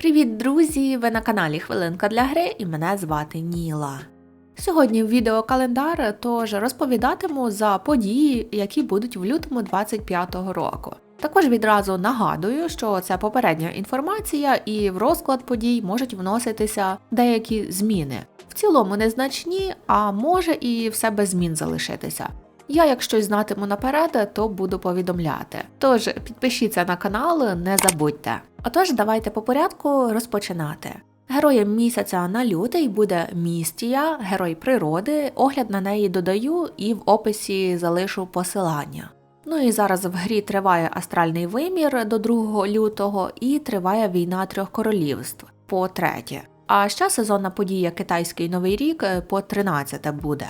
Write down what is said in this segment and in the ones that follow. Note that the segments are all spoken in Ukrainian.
Привіт, друзі! Ви на каналі Хвилинка для гри і мене звати Ніла. Сьогодні в відеокалендар тож розповідатиму за події, які будуть в лютому 25-го року. Також відразу нагадую, що це попередня інформація, і в розклад подій можуть вноситися деякі зміни. В цілому незначні, а може і все без змін залишитися. Я, як щось знатиму наперед, то буду повідомляти. Тож підпишіться на канал, не забудьте. Отож, давайте по порядку розпочинати. Героєм місяця на лютий буде містія, герой природи. Огляд на неї додаю і в описі залишу посилання. Ну і зараз в грі триває астральний вимір до 2 лютого і триває війна трьох королівств по третє. А ще сезонна подія Китайський Новий рік по 13 буде.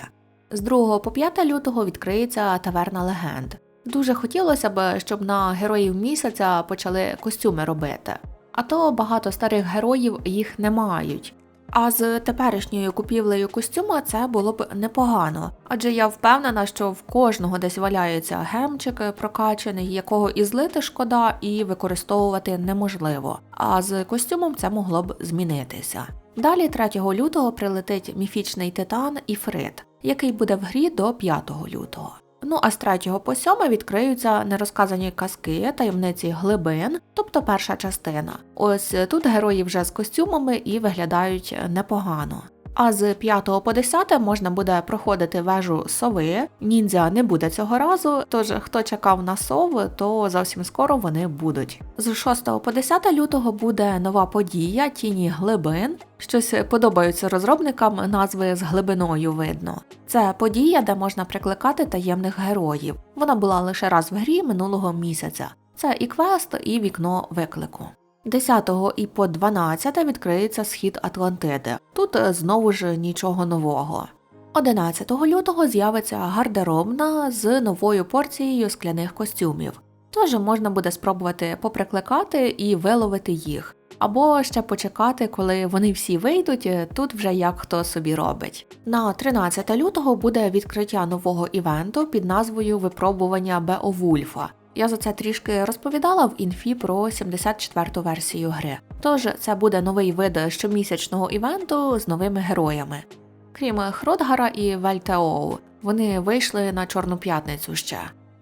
З 2 по 5 лютого відкриється таверна легенд. Дуже хотілося б, щоб на героїв місяця почали костюми робити. А то багато старих героїв їх не мають. А з теперішньою купівлею костюма це було б непогано, адже я впевнена, що в кожного десь валяється гемчик прокачаний, якого і злити шкода, і використовувати неможливо. А з костюмом це могло б змінитися. Далі 3 лютого прилетить міфічний титан Іфрит, який буде в грі до 5 лютого. Ну а з 3 по 7 відкриються нерозказані казки, таємниці глибин, тобто перша частина. Ось тут герої вже з костюмами і виглядають непогано. А з 5 по 10 можна буде проходити вежу сови. Ніндзя не буде цього разу, тож хто чекав на сов, то зовсім скоро вони будуть. З 6 по 10 лютого буде нова подія Тіні глибин. Щось подобаються розробникам назви з глибиною видно. Це подія, де можна прикликати таємних героїв. Вона була лише раз в грі минулого місяця. Це і квест, і вікно виклику. 10 і по 12 відкриється схід Атлантиди. Тут е, знову ж нічого нового. 11 лютого з'явиться гардеробна з новою порцією скляних костюмів. Тож можна буде спробувати поприкликати і виловити їх. Або ще почекати, коли вони всі вийдуть, е, тут вже як хто собі робить. На 13 лютого буде відкриття нового івенту під назвою Випробування Беовульфа. Я за це трішки розповідала в інфі про 74-ту версію гри. Тож це буде новий вид щомісячного івенту з новими героями. Крім Хродгара і Вельтеоу, вони вийшли на Чорну п'ятницю ще.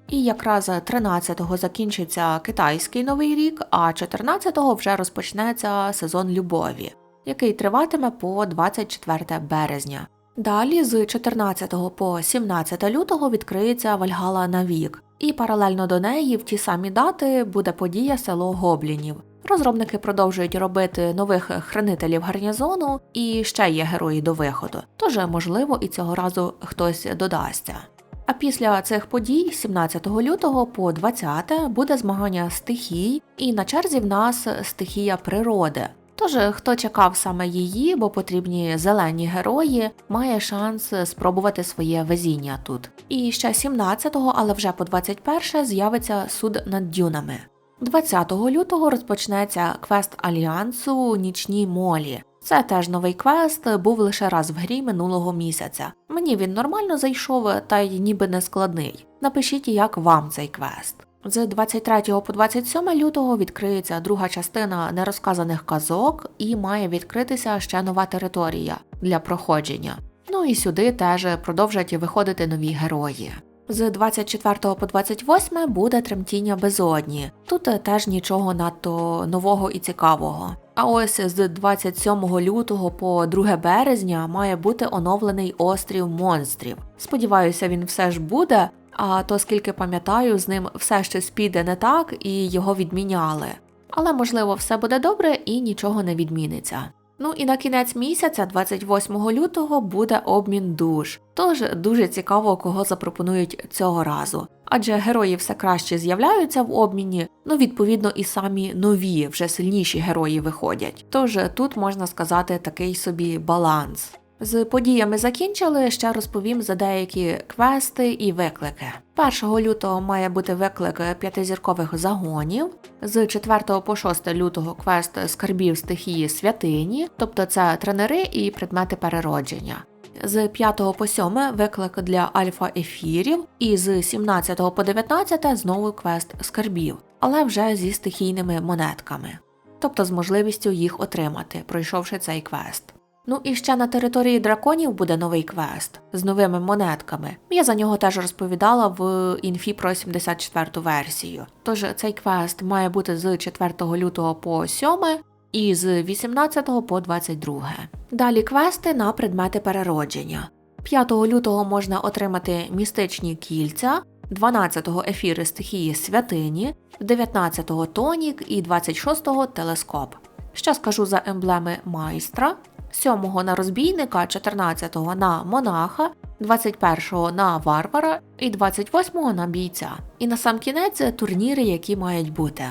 І якраз 13-го закінчиться китайський новий рік, а 14-го вже розпочнеться сезон любові, який триватиме по 24 березня. Далі з 14 по 17 лютого відкриється Вальгала Навік, і паралельно до неї в ті самі дати буде подія село Гоблінів. Розробники продовжують робити нових хранителів гарнізону і ще є герої до виходу, тож можливо і цього разу хтось додасться. А після цих подій, 17 лютого по 20 буде змагання стихій, і на черзі в нас стихія природи. Тож, хто чекав саме її, бо потрібні зелені герої, має шанс спробувати своє везіння тут. І ще 17-го, але вже по 21 з'явиться суд над дюнами. 20 лютого розпочнеться квест Альянсу Нічні Молі. Це теж новий квест, був лише раз в грі минулого місяця. Мені він нормально зайшов, та й ніби не складний. Напишіть, як вам цей квест. З 23 по 27 лютого відкриється друга частина нерозказаних казок і має відкритися ще нова територія для проходження. Ну і сюди теж продовжать виходити нові герої. З 24 по 28 буде тремтіння безодні. Тут теж нічого надто нового і цікавого. А ось з 27 лютого по 2 березня має бути оновлений острів монстрів. Сподіваюся, він все ж буде, а то скільки пам'ятаю, з ним все щось піде не так і його відміняли. Але можливо все буде добре і нічого не відміниться. Ну і на кінець місяця, 28 лютого, буде обмін душ. Тож дуже цікаво, кого запропонують цього разу. Адже герої все краще з'являються в обміні, ну відповідно і самі нові, вже сильніші герої виходять. Тож тут можна сказати такий собі баланс. З подіями закінчили, ще розповім за деякі квести і виклики. 1 лютого має бути виклик п'ятизіркових загонів, з 4 по 6 лютого квест скарбів стихії святині, тобто це тренери і предмети переродження. З 5 по 7 виклик для альфа-ефірів, і з 17 по 19 знову квест скарбів, але вже зі стихійними монетками. тобто з можливістю їх отримати, пройшовши цей квест. Ну і ще на території драконів буде новий квест з новими монетками. Я за нього теж розповідала в інфі про 74 версію. Тож цей квест має бути з 4 лютого по 7 і з 18 по 22. Далі квести на предмети переродження. 5 лютого можна отримати містичні кільця, 12-го ефіри стихії святині, 19-го тонік і 26-го телескоп. Що скажу за емблеми майстра, 7-го на розбійника, 14-го на монаха, 21-го на варвара і 28-го на бійця. І на сам кінець турніри, які мають бути.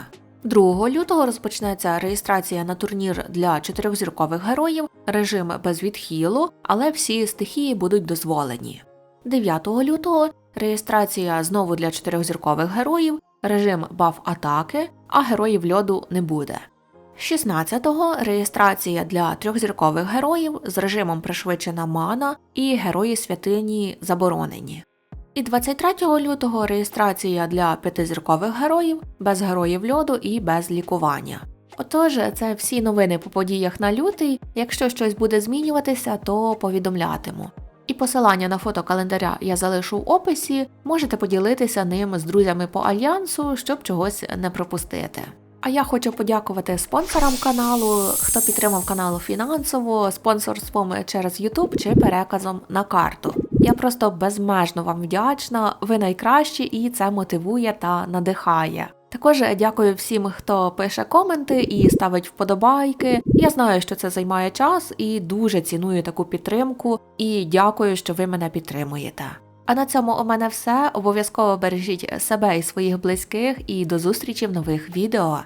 2 лютого розпочнеться реєстрація на турнір для чотирьохзіркових героїв, режим без відхилу, але всі стихії будуть дозволені. 9 лютого реєстрація знову для чотирьохзіркових героїв, режим баф атаки, а героїв льоду не буде. 16-го реєстрація для трьохзіркових героїв з режимом пришвидшена мана і герої святині заборонені. І 23 лютого реєстрація для п'ятизіркових героїв без героїв льоду і без лікування. Отож, це всі новини по подіях на лютий. Якщо щось буде змінюватися, то повідомлятиму. І посилання на фото календаря я залишу в описі, можете поділитися ним з друзями по альянсу, щоб чогось не пропустити. А я хочу подякувати спонсорам каналу, хто підтримав канал фінансово, спонсорством через YouTube чи переказом на карту. Я просто безмежно вам вдячна, ви найкращі і це мотивує та надихає. Також дякую всім, хто пише коменти і ставить вподобайки. Я знаю, що це займає час і дуже ціную таку підтримку. І дякую, що ви мене підтримуєте. А на цьому у мене все. Обов'язково бережіть себе і своїх близьких, і до зустрічі в нових відео.